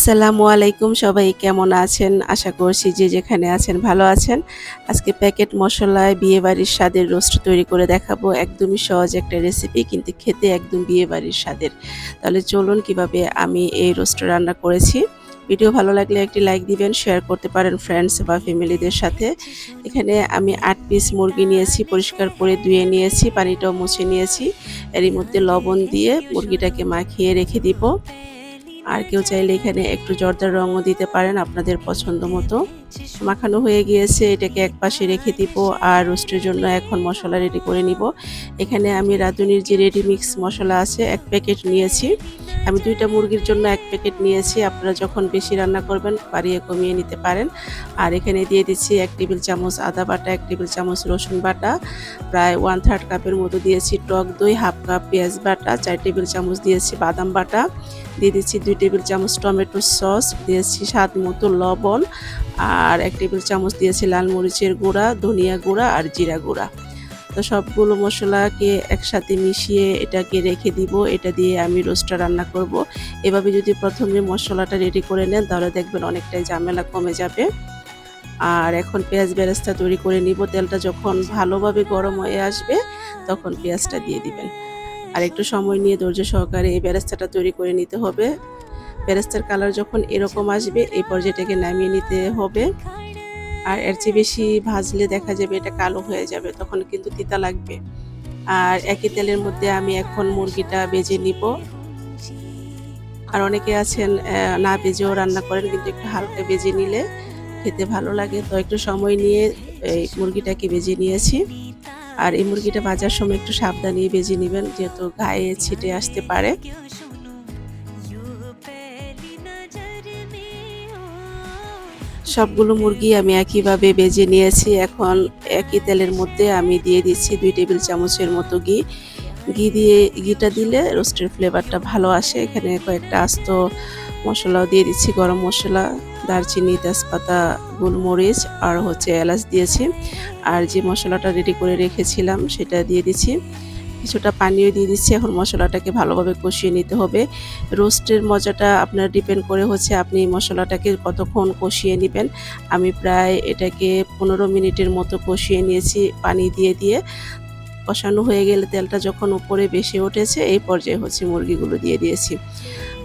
আসসালামু আলাইকুম, সবাই কেমন আছেন? আশা করছি যে যেখানে আছেন ভালো আছেন। আজকে প্যাকেট মশলায় বিয়েবাড়ির স্বাদের রোস্ট তৈরি করে দেখাবো। একদমই সহজ একটা রেসিপি কিন্তু খেতে একদম বিয়েবাড়ির স্বাদের। তাহলে চলুন কীভাবে আমি এই রোস্ট রান্না করেছি। ভিডিও ভালো লাগলে একটি লাইক দিবেন শেয়ার করতে পারেন ফ্রেন্ডস বা ফ্যামিলিদের সাথে। এখানে আমি আট পিস মুরগি নিয়েছি, পরিষ্কার করে ধুয়ে নিয়েছি, পানিটাও মুছে নিয়েছি। এরই মধ্যে লবণ দিয়ে মুরগিটাকে মাখিয়ে রেখে দিব। আর কেউ চাইলে এখানে একটু জর্দার রঙও দিতে পারেন আপনাদের পছন্দ মতো। মাখানো হয়ে গিয়েছে, এটাকে এক পাশে রেখে দিব আর রোস্টের জন্য এখন মশলা রেডি করে নিব। এখানে আমি রাঁধুনির যে রেডি মিক্স মশলা আছে, এক প্যাকেট নিয়েছি। আমি দুইটা মুরগির জন্য এক প্যাকেট নিয়েছি, আপনারা যখন বেশি রান্না করবেন বাড়িয়ে কমিয়ে নিতে পারেন। আর এখানে দিয়ে দিচ্ছি এক টেবিল চামচ আদা বাটা, এক টেবিল চামচ রসুন বাটা, প্রায় ওয়ান থার্ড কাপের মতো দিয়েছি টক দই হাফ কাপ পেঁয়াজ বাটা, চার টেবিল চামচ দিয়েছি বাদাম বাটা, দিয়ে দিচ্ছি দুই টেবিল চামচ টমেটো সস, দিয়েছি স্বাদ মতো লবণ আর এক টেবিল চামচ দিয়েছি লাল মরিচের গুঁড়া, ধনিয়া গুঁড়া আর জিরা গুঁড়া। তো সবগুলো মশলাকে একসাথে মিশিয়ে এটাকে রেখে দিব। এটা দিয়ে আমি রোস্টটা রান্না করব। এভাবে যদি প্রথমে মশলাটা রেডি করে নেন, তাহলে দেখবেন অনেকটাই ঝামেলা কমে যাবে। আর এখন পেঁয়াজ বেরেস্তা তৈরি করে নিব। তেলটা যখন ভালোভাবে গরম হয়ে আসবে, তখন পেঁয়াজটা দিয়ে দিবেন। আর একটু সময় নিয়ে ধৈর্য সহকারে এই বেরেস্তাটা তৈরি করে নিতে হবে। বেরেস্তার কালার যখন এরকম আসবে, এই পর্যায়টাকে নামিয়ে নিতে হবে। আর এর চেয়ে বেশি ভাজলে দেখা যাবে এটা কালো হয়ে যাবে, তখন কিন্তু তিতা লাগবে। আর একই তেলের মধ্যে আমি এখন মুরগিটা বেজে নিব। আর অনেকে আছেন না বেজেও রান্না করেন, কিন্তু একটু হালকা বেজে নিলে খেতে ভালো লাগে। তো একটু সময় নিয়ে এই মুরগিটাকে বেজে নিয়েছি। আর এই মুরগিটা ভাজার সময় একটু সাবধানে বেজে নেবেন, যেহেতু গায়ে ছিটে আসতে পারে। সবগুলো মুরগি আমি একইভাবে বেজে নিয়েছি। এখন একই তেলের মধ্যে আমি দিয়ে দিচ্ছি দুই টেবিল চামচের মতো ঘি। ঘি দিয়ে, ঘিটা দিলে রোস্টের ফ্লেভারটা ভালো আসে। এখানে কয়েকটা আস্ত মশলাও দিয়ে দিচ্ছি, গরম মশলা, দারচিনি, তেজপাতা, গোলমরিচ আর হচ্ছে এলাচ দিয়েছি। আর যে মশলাটা রেডি করে রেখেছিলাম সেটা দিয়ে দিচ্ছি। কিছুটা পানিও দিয়ে দিচ্ছি। এখন মশলাটাকে ভালোভাবে কষিয়ে নিতে হবে। রোস্টের মজাটা আপনার ডিপেন্ড করে হচ্ছে আপনি মশলাটাকে কতক্ষণ কষিয়ে নেবেন। আমি প্রায় এটাকে পনেরো মিনিটের মতো কষিয়ে নিয়েছি পানি দিয়ে দিয়ে। কষানো হয়ে গেলে তেলটা যখন উপরে বেশি উঠেছে, এই পর্যায়ে হচ্ছে মুরগিগুলো দিয়ে দিয়েছি।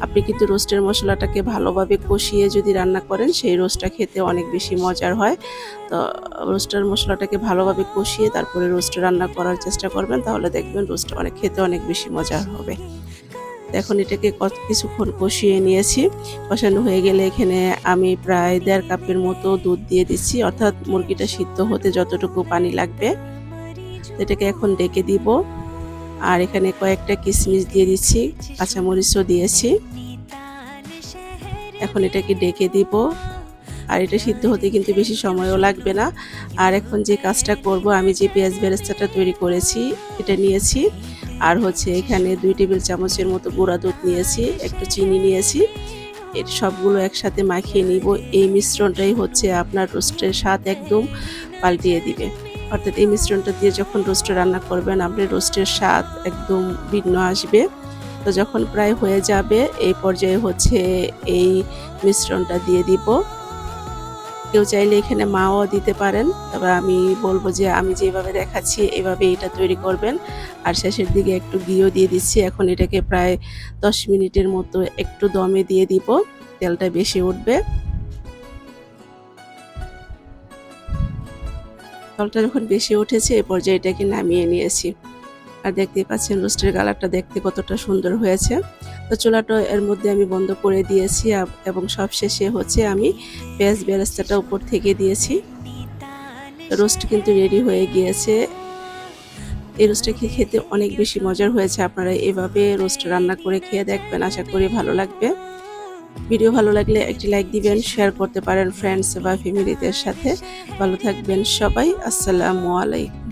আপনি কিন্তু রোস্টের মশলাটাকে ভালোভাবে কষিয়ে যদি রান্না করেন, সেই রোস্টটা খেতে অনেক বেশি মজার হয়। তো রোস্টের মশলাটাকে ভালোভাবে কষিয়ে তারপরে রোস্ট রান্না করার চেষ্টা করবেন, তাহলে দেখবেন রোস্ট অনেক, খেতে অনেক বেশি মজার হবে। এখন এটাকে কিছুক্ষণ কষিয়ে নিয়েছি। কষানো হয়ে গেলে এখানে আমি প্রায় দেড় কাপের মতো দুধ দিয়ে দিচ্ছি, অর্থাৎ মুরগিটা সিদ্ধ হতে যতটুকু পানি লাগবে। এটাকে এখন ডেকে দিব। আর এখানে কয়েকটা কিশমিশ দিয়ে দিচ্ছি, কাঁচামরিচও দিয়েছি। এখন এটাকে ডেকে দিব। আর এটা সিদ্ধ হতে কিন্তু বেশি সময়ও লাগবে না। আর এখন যে কাজটা করব, আমি যে পেঁয়াজ বেরেস্তাটা তৈরি করেছি, এটা নিয়েছি। আর হচ্ছে এখানে দুই টেবিল চামচের মতো গুঁড়া দুধ নিয়েছি, একটু চিনি নিয়েছি। এর সবগুলো একসাথে মাখিয়ে নিব। এই মিশ্রণটাই হচ্ছে আপনার রোস্টের স্বাদ একদম পাল্টিয়ে দিবে। অর্থাৎ এই মিশ্রণটা দিয়ে যখন রোস্টে রান্না করবেন, আপনার রোস্টের স্বাদ একদম ভিন্ন আসবে। তো যখন প্রায় হয়ে যাবে, এই পর্যায়ে হচ্ছে এই মিশ্রণটা দিয়ে দিব। কেউ চাইলে এখানে মাও দিতে পারেন, তবে আমি বলব যে আমি যেভাবে দেখাচ্ছি এভাবে এটা তৈরি করবেন। আর শেষের দিকে একটু ঘিও দিয়ে দিচ্ছি, এখন এটাকে প্রায় দশ মিনিটের মতো একটু দমে দিয়ে দিব, তেলটা বেশি উঠবে। তলটা যখন বেশি উঠেছে এই পর্যায়ে এটাকে নামিয়ে নিয়েছি। আর দেখতে পাচ্ছেন, রোস্টের কালারটা দেখতে কতটা সুন্দর হয়েছে। তো চুলাটা এর মধ্যে আমি বন্ধ করে দিয়েছি এবং সব শেষে হচ্ছে আমি পেঁয়াজ বেরেস্তাটা উপর থেকে দিয়েছি। রোস্ট কিন্তু রেডি হয়ে গিয়েছে। এই রোস্টটা খেয়ে খেতে অনেক বেশি মজার হয়েছে। আপনারা এভাবে রোস্ট রান্না করে খেয়ে দেখবেন, আশা করি ভালো লাগবে। ভিডিও ভালো লাগলে একটি লাইক দিবেন, শেয়ার করতে পারেন ফ্রেন্ডস বা ফ্যামিলিদের সাথে। ভালো থাকবেন সবাই, আসসালামু আলাইকুম।